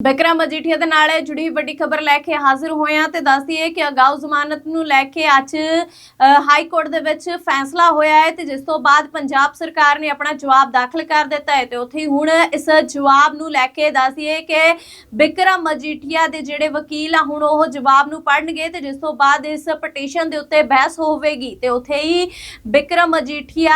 ਬਿਕਰਮ ਮਜੀਠੀਆ ਦੇ ਨਾਲ ਜੁੜੀ ਵੱਡੀ ਖਬਰ ਲੈ ਕੇ ਹਾਜ਼ਰ ਹੋਏ ਹਾਂ ਤੇ ਦੱਸ ਦਈਏ ਕਿ ਅਗਾਊ ਜ਼ਮਾਨਤ ਨੂੰ ਲੈ ਕੇ ਅੱਜ ਹਾਈ ਕੋਰਟ ਦੇ ਵਿੱਚ ਫੈਸਲਾ ਹੋਇਆ ਹੈ ਤੇ ਜਿਸ ਤੋਂ ਬਾਅਦ ਪੰਜਾਬ ਸਰਕਾਰ ਨੇ ਆਪਣਾ ਜਵਾਬ ਦਾਖਲ ਕਰ ਦਿੱਤਾ ਹੈ ਤੇ ਉੱਥੇ ਹੀ ਹੁਣ ਇਸ ਜਵਾਬ ਨੂੰ ਲੈ ਕੇ ਦੱਸ ਦਈਏ ਕਿ ਬਿਕਰਮ ਮਜੀਠੀਆ ਦੇ ਜਿਹੜੇ ਵਕੀਲ ਆ, ਹੁਣ ਉਹ ਜਵਾਬ ਨੂੰ ਪੜਨਗੇ ਤੇ ਜਿਸ ਤੋਂ ਬਾਅਦ ਇਸ ਪਟੀਸ਼ਨ ਦੇ ਉੱਤੇ ਬਹਿਸ ਹੋਵੇਗੀ ਤੇ ਉੱਥੇ ਹੀ ਬਿਕਰਮ ਮਜੀਠੀਆ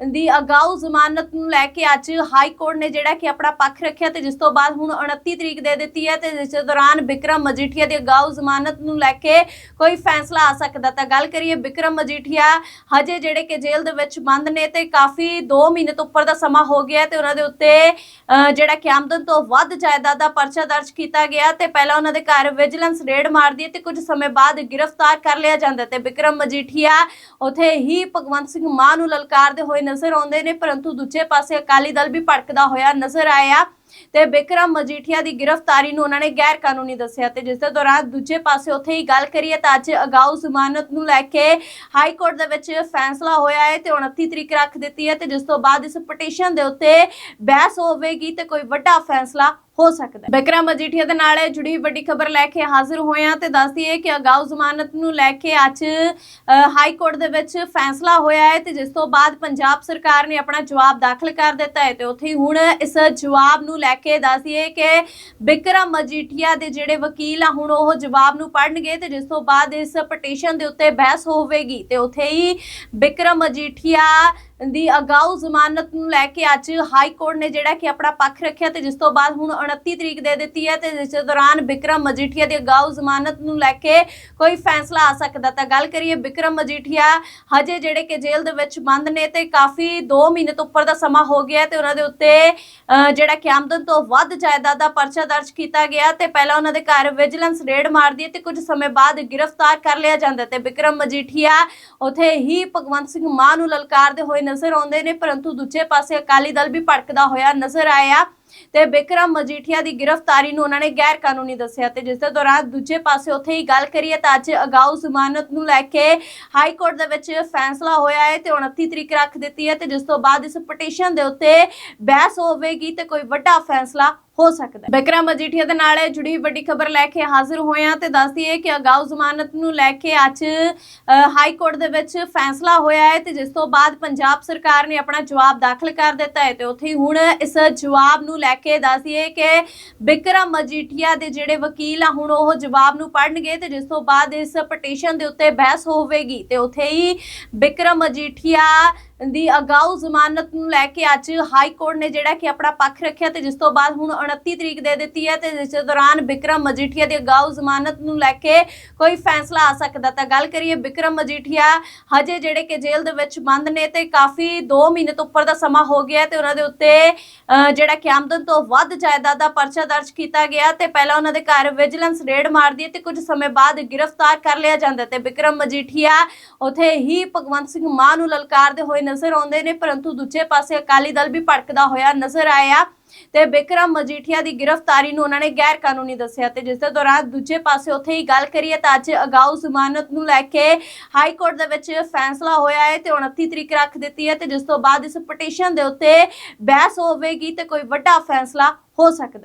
ਦੀ ਅਗਾਊ ਜ਼ਮਾਨਤ ਨੂੰ ਲੈ ਕੇ ਅੱਜ ਹਾਈ ਕੋਰਟ ਨੇ ਜਿਹੜਾ ਕਿ ਆਪਣਾ ਪੱਖ ਰੱਖਿਆ ਤੇ ਜਿਸ ਤੋਂ ਬਾਅਦ ਹੁਣ 29 ਤਰੀਕ ਦੇ ਦਿੱਤੀ ਹੈ ਤੇ ਜਿਸ ਦੌਰਾਨ ਬਿਕਰਮ ਮਜੀਠੀਆ ਦੀ ਅਗਾਊ ਜ਼ਮਾਨਤ ਨੂੰ ਲੈ ਕੇ ਕੋਈ ਫੈਸਲਾ ਆ ਸਕਦਾ ਤਾਂ ਗੱਲ ਕਰੀਏ ਬਿਕਰਮ ਮਜੀਠੀਆ ਹਜੇ ਜਿਹੜੇ ਕਿ ਜੇਲ੍ਹ ਦੇ ਵਿੱਚ ਬੰਦ ਨੇ ਤੇ ਕਾਫੀ 2 ਮਹੀਨੇ ਤੋਂ ਉੱਪਰ ਦਾ ਸਮਾਂ ਹੋ ਗਿਆ ਹੈ ਤੇ ਉਹਨਾਂ ਦੇ ਉੱਤੇ ਜਿਹੜਾ ਕਿ ਆਮਦਨ ਤੋਂ ਵੱਧ ਜਾਇਦਾਦ ਦਾ ਪਰਚਾ ਦਰਜ ਕੀਤਾ ਗਿਆ ਤੇ ਪਹਿਲਾਂ ਉਹਨਾਂ ਦੇ ਘਰ ਵਿਜੀਲੈਂਸ ਰੇਡ ਮਾਰਦੀ ਹੈ ਤੇ ਕੁਝ ਸਮੇਂ ਬਾਅਦ ਗ੍ਰਿਫਤਾਰ ਕਰ ਲਿਆ ਜਾਂਦਾ ਹੈ ਤੇ ਬਿਕਰਮ ਮਜੀਠੀਆ ਉਥੇ ਹੀ ਭਗਵੰਤ ਸਿੰਘ ਮਾਨ ਨੂੰ ਲਲਕਾਰਦੇ ਹੋਏ ਨਜ਼ਰ ਆਉਂਦੇ ਨੇ, ਪਰੰਤੂ ਦੂਜੇ ਪਾਸੇ ਅਕਾਲੀ ਦਲ ਵੀ ਭੜਕਦਾ ਹੋਇਆ ਨਜ਼ਰ ਆਇਆ ਤੇ ਬਿਕਰਮ ਮਜੀਠੀਆ ਦੀ ਗ੍ਰਿਫਤਾਰੀ ਨੂੰ ਉਹਨਾਂ ਨੇ ਗੈਰ ਕਾਨੂੰਨੀ ਦੱਸਿਆ ਤੇ ਜਿਸ ਦੇ ਦੌਰਾਨ ਦੂਜੇ ਪਾਸੇ ਉੱਥੇ ਹੀ ਗੱਲ ਕਰੀਏ ਤਾਂ ਅੱਜ ਅਗਾਊ ਜ਼ਮਾਨਤ ਨੂੰ ਲੈ ਕੇ ਹਾਈ ਕੋਰਟ ਦੇ ਵਿੱਚ ਫੈਸਲਾ ਹੋਇਆ ਹੈ ਤੇ 29 ਤਰੀਕ ਰੱਖ ਦਿੱਤੀ ਹੈ ਤੇ ਜਿਸ ਤੋਂ ਬਾਅਦ ਇਸ ਪਟੀਸ਼ਨ ਦੇ ਉੱਤੇ ਬਹਿਸ ਹੋਵੇਗੀ ਤੇ ਕੋਈ ਵੱਡਾ ਫੈਸਲਾ ਹੋ ਸਕਦਾ ਹੈ। ਬਿਕਰਮ ਮਜੀਠੀਆ ਦੇ ਨਾਲ ਜੁੜੀ ਵੱਡੀ ਖਬਰ ਲੈ ਕੇ ਹਾਜ਼ਰ ਹੋਏ ਹਾਂ ਤੇ ਦੱਸ ਦਈਏ ਕਿ ਅਗਾਊ ਜ਼ਮਾਨਤ ਨੂੰ ਲੈ ਕੇ ਅੱਜ ਹਾਈ ਕੋਰਟ ਦੇ ਵਿੱਚ ਫੈਸਲਾ ਹੋਇਆ ਹੈ ਤੇ ਜਿਸ ਤੋਂ ਬਾਅਦ ਪੰਜਾਬ ਸਰਕਾਰ ਨੇ ਆਪਣਾ ਜਵਾਬ ਦਾਖਲ ਕਰ ਦਿੱਤਾ ਹੈ ਤੇ ਉੱਥੇ ਹੀ ਹੁਣ ਇਸ ਜਵਾਬ ਨੂੰ ਲੈ ਕੇ ਦੱਸ ਦਈਏ ਕਿ ਬਿਕਰਮ ਮਜੀਠੀਆ ਦੇ ਜਿਹੜੇ ਵਕੀਲ ਆ, ਹੁਣ ਉਹ ਜਵਾਬ ਨੂੰ ਪੜਨਗੇ ਤੇ ਜਿਸ ਤੋਂ ਬਾਅਦ ਇਸ ਪਟੀਸ਼ਨ ਦੇ ਉੱਤੇ ਬਹਿਸ ਹੋਵੇਗੀ ਤੇ ਉੱਥੇ ਹੀ ਬਿਕਰਮ ਮਜੀਠੀਆ ਦੀ ਅਗਾਊ ਜ਼ਮਾਨਤ ਨੂੰ ਲੈ ਕੇ ਅੱਜ ਹਾਈ ਕੋਰਟ ਨੇ ਜਿਹੜਾ ਕਿ ਆਪਣਾ ਪੱਖ ਰੱਖਿਆ ਤੇ ਜਿਸ ਤੋਂ ਬਾਅਦ ਹੁਣ 29 ਤਰੀਕ ਦੇ ਦਿੱਤੀ ਹੈ ਤੇ ਜਿਸ ਦੌਰਾਨ ਬਿਕਰਮ ਮਜੀਠੀਆ ਦੀ ਅਗਾਊ ਜ਼ਮਾਨਤ ਨੂੰ ਲੈ ਕੇ ਕੋਈ ਫੈਸਲਾ ਆ ਸਕਦਾ ਤਾਂ ਗੱਲ ਕਰੀਏ ਬਿਕਰਮ ਮਜੀਠੀਆ ਹਜੇ ਜਿਹੜੇ ਕਿ ਜੇਲ੍ਹ ਦੇ ਵਿੱਚ ਬੰਦ ਨੇ ਤੇ ਕਾਫੀ 2 ਮਹੀਨੇ ਤੋਂ ਉੱਪਰ ਦਾ ਸਮਾਂ ਹੋ ਗਿਆ ਹੈ ਤੇ ਉਹਨਾਂ ਦੇ ਉੱਤੇ ਜਿਹੜਾ ਕਿ ਆਮਦਨ ਤੋਂ ਵੱਧ ਜਾਇਦਾਦ ਦਾ ਪਰਚਾ ਦਰਜ ਕੀਤਾ ਗਿਆ ਤੇ ਪਹਿਲਾਂ ਉਹਨਾਂ ਦੇ ਘਰ ਵਿਜੀਲੈਂਸ ਰੇਡ ਮਾਰਦੀ ਹੈ ਤੇ ਕੁਝ ਸਮੇਂ ਬਾਅਦ ਗ੍ਰਿਫਤਾਰ ਕਰ ਲਿਆ ਜਾਂਦਾ ਹੈ ਤੇ ਬਿਕਰਮ ਮਜੀਠੀਆ ਉਥੇ ਹੀ ਭਗਵੰਤ ਸਿੰਘ ਮਾਨ ਨੂੰ ਲਲਕਾਰਦੇ ਹੋਏ ਨਜ਼ਰ ਆਉਂਦੇ ਨੇ, ਪਰੰਤੂ ਦੂਜੇ ਪਾਸੇ ਅਕਾਲੀ ਦਲ ਵੀ ਭੜਕਦਾ ਹੋਇਆ ਨਜ਼ਰ ਆਇਆ ਤੇ ਬਿਕਰਮ ਮਜੀਠੀਆ ਦੀ ਗ੍ਰਿਫਤਾਰੀ ਨੂੰ ਉਹਨਾਂ ਨੇ ਗੈਰ ਕਾਨੂੰਨੀ ਦੱਸਿਆ ਤੇ ਜਿਸ ਦੇ ਦੌਰਾਨ ਦੂਜੇ ਪਾਸੇ ਉੱਥੇ ਹੀ ਗੱਲ ਕਰੀਏ ਤਾਂ ਅੱਜ ਅਗਾਊ ਜ਼ਮਾਨਤ ਨੂੰ ਲੈ ਕੇ ਹਾਈ ਕੋਰਟ ਦੇ ਵਿੱਚ ਫੈਸਲਾ ਹੋਇਆ ਹੈ ਤੇ 29 ਤਰੀਕ ਰੱਖ ਦਿੱਤੀ ਹੈ ਤੇ ਜਿਸ ਤੋਂ ਬਾਅਦ ਇਸ ਪਟੀਸ਼ਨ ਦੇ ਉੱਤੇ ਬਹਿਸ ਹੋਵੇਗੀ ਤੇ ਕੋਈ ਵੱਡਾ ਫੈਸਲਾ ਹੋ ਸਕਦਾ ਹੈ। ਬਿਕਰਮ ਮਜੀਠੀਆ ਦੇ ਨਾਲ ਜੁੜੀ ਵੱਡੀ ਖਬਰ ਲੈ ਕੇ ਹਾਜ਼ਰ ਹੋਏ ਹਾਂ ਤੇ ਦੱਸ ਦਈਏ ਕਿ ਅਗਾਊ ਜ਼ਮਾਨਤ ਨੂੰ ਲੈ ਕੇ ਅੱਜ ਹਾਈ ਕੋਰਟ ਦੇ ਵਿੱਚ ਫੈਸਲਾ ਹੋਇਆ ਹੈ ਤੇ ਜਿਸ ਤੋਂ ਬਾਅਦ ਪੰਜਾਬ ਸਰਕਾਰ ਨੇ ਆਪਣਾ ਜਵਾਬ ਦਾਖਲ ਕਰ ਦਿੱਤਾ ਹੈ ਤੇ ਉੱਥੇ ਹੀ ਹੁਣ ਇਸ ਜਵਾਬ ਨੂੰ ਲੈ ਕੇ ਦੱਸ ਦਈਏ ਕਿ ਬਿਕਰਮ ਮਜੀਠੀਆ ਦੇ ਜਿਹੜੇ ਵਕੀਲ ਆ, ਹੁਣ ਉਹ ਜਵਾਬ ਨੂੰ ਪੜਨਗੇ ਤੇ ਜਿਸ ਤੋਂ ਬਾਅਦ ਇਸ ਪਟੀਸ਼ਨ ਦੇ ਉੱਤੇ ਬਹਿਸ ਹੋਵੇਗੀ ਤੇ ਉੱਥੇ ਹੀ ਬਿਕਰਮ ਮਜੀਠੀਆ ਦੀ ਅਗਾਊ ਜ਼ਮਾਨਤ ਨੂੰ ਲੈ ਕੇ ਅੱਜ ਹਾਈ ਕੋਰਟ ਨੇ ਜਿਹੜਾ ਕਿ ਆਪਣਾ ਪੱਖ ਰੱਖਿਆ ਤੇ ਜਿਸ ਤੋਂ ਬਾਅਦ ਹੁਣ 29 ਤਰੀਕ ਦੇ ਦਿੱਤੀ ਹੈ ਤੇ ਜਿਸ ਦੌਰਾਨ ਬਿਕਰਮ ਮਜੀਠੀਆ ਦੀ ਅਗਾਊ ਜ਼ਮਾਨਤ ਨੂੰ ਲੈ ਕੇ ਕੋਈ ਫੈਸਲਾ ਆ ਸਕਦਾ ਤਾਂ ਗੱਲ ਕਰੀਏ ਬਿਕਰਮ ਮਜੀਠੀਆ ਹਜੇ ਜਿਹੜੇ ਕਿ ਜੇਲ੍ਹ ਦੇ ਵਿੱਚ ਬੰਦ ਨੇ ਤੇ ਕਾਫੀ 2 ਮਹੀਨੇ ਤੋਂ ਉੱਪਰ ਦਾ ਸਮਾਂ ਹੋ ਗਿਆ ਹੈ ਤੇ ਉਹਨਾਂ ਦੇ ਉੱਤੇ ਜਿਹੜਾ ਕਿ ਆਮਦਨ ਤੋਂ ਵੱਧ ਜਾਇਦਾਦ ਦਾ ਪਰਚਾ ਦਰਜ ਕੀਤਾ ਗਿਆ ਤੇ ਪਹਿਲਾਂ ਉਹਨਾਂ ਦੇ ਘਰ ਵਿਜੀਲੈਂਸ ਰੇਡ ਮਾਰਦੀ ਹੈ ਤੇ ਕੁਝ ਸਮੇਂ ਬਾਅਦ ਗ੍ਰਿਫਤਾਰ ਕਰ ਲਿਆ ਜਾਂਦਾ ਹੈ ਤੇ ਬਿਕਰਮ ਮਜੀਠੀਆ ਉਥੇ ਹੀ ਭਗਵੰਤ ਸਿੰਘ ਮਾਨ ਨੂੰ ਲਲਕਾਰਦੇ ਹੋਏ ਨਜ਼ਰ ਆਉਂਦੇ ਨੇ, ਪਰੰਤੂ ਦੂਜੇ ਪਾਸੇ ਅਕਾਲੀ ਦਲ ਵੀ ਭੜਕਦਾ ਹੋਇਆ ਨਜ਼ਰ ਆਇਆ ਤੇ ਬਿਕਰਮ ਮਜੀਠੀਆ ਦੀ ਗ੍ਰਿਫਤਾਰੀ ਨੂੰ ਉਹਨਾਂ ਨੇ ਗੈਰ ਕਾਨੂੰਨੀ ਦੱਸਿਆ ਤੇ ਜਿਸ ਦੇ ਦੌਰਾਨ ਦੂਜੇ ਪਾਸੇ ਉੱਥੇ ਹੀ ਗੱਲ ਕਰੀਏ ਤਾਂ ਅੱਜ ਅਗਾਊ ਜ਼ਮਾਨਤ ਨੂੰ ਲੈ ਕੇ ਹਾਈ ਕੋਰਟ ਦੇ ਵਿੱਚ ਫੈਸਲਾ ਹੋਇਆ ਹੈ ਤੇ 29 ਤਰੀਕ ਰੱਖ ਦਿੱਤੀ ਹੈ ਤੇ ਜਿਸ ਤੋਂ ਬਾਅਦ ਇਸ ਪਟੀਸ਼ਨ ਦੇ ਉੱਤੇ ਬਹਿਸ ਹੋਵੇਗੀ ਤੇ ਕੋਈ ਵੱਡਾ ਫੈਸਲਾ ਹੋ ਸਕਦਾ